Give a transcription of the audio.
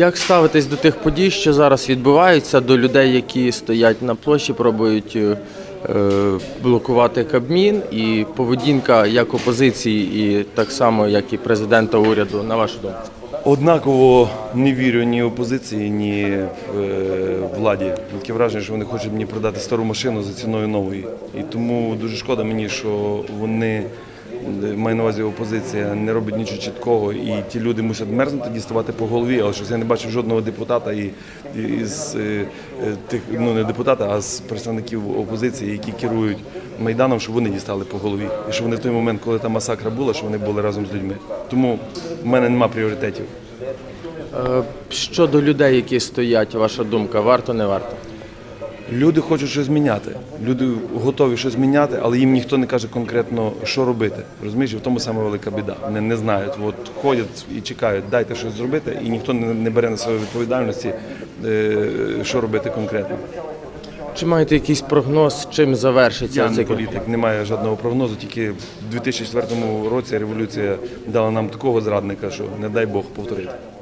Як ставитись до тих подій, що зараз відбуваються, до людей, які стоять на площі, пробують е, е, блокувати Кабмін, і поведінка як опозиції, і так само, як і президента уряду, на вашу думку? Однаково не вірю ні опозиції, ні е, владі. Таке враження, що вони хочуть мені продати стару машину за ціною нової. І тому дуже шкода мені, що вони маю на увазі опозиція не робить нічого чіткого, і ті люди мусять мерзнути, діставати по голові, але щось я не бачив жодного депутата і, і з е, е, тих, ну не депутата, а з представників опозиції, які керують майданом, щоб вони дістали по голові. І що вони в той момент, коли та масакра була, що вони були разом з людьми. Тому в мене нема пріоритетів. Е, Щодо людей, які стоять, ваша думка, варто не варто? Люди хочуть щось міняти. Люди готові щось міняти, але їм ніхто не каже конкретно, що робити. Розумієш, І в тому саме велика біда. Вони не знають. От ходять і чекають, дайте щось зробити, і ніхто не не бере на себе відповідальності, е, що робити конкретно. Чи маєте якийсь прогноз, чим завершиться Я не політик, немає жодного прогнозу. Тільки в 2004 році революція дала нам такого зрадника, що не дай Бог повторити.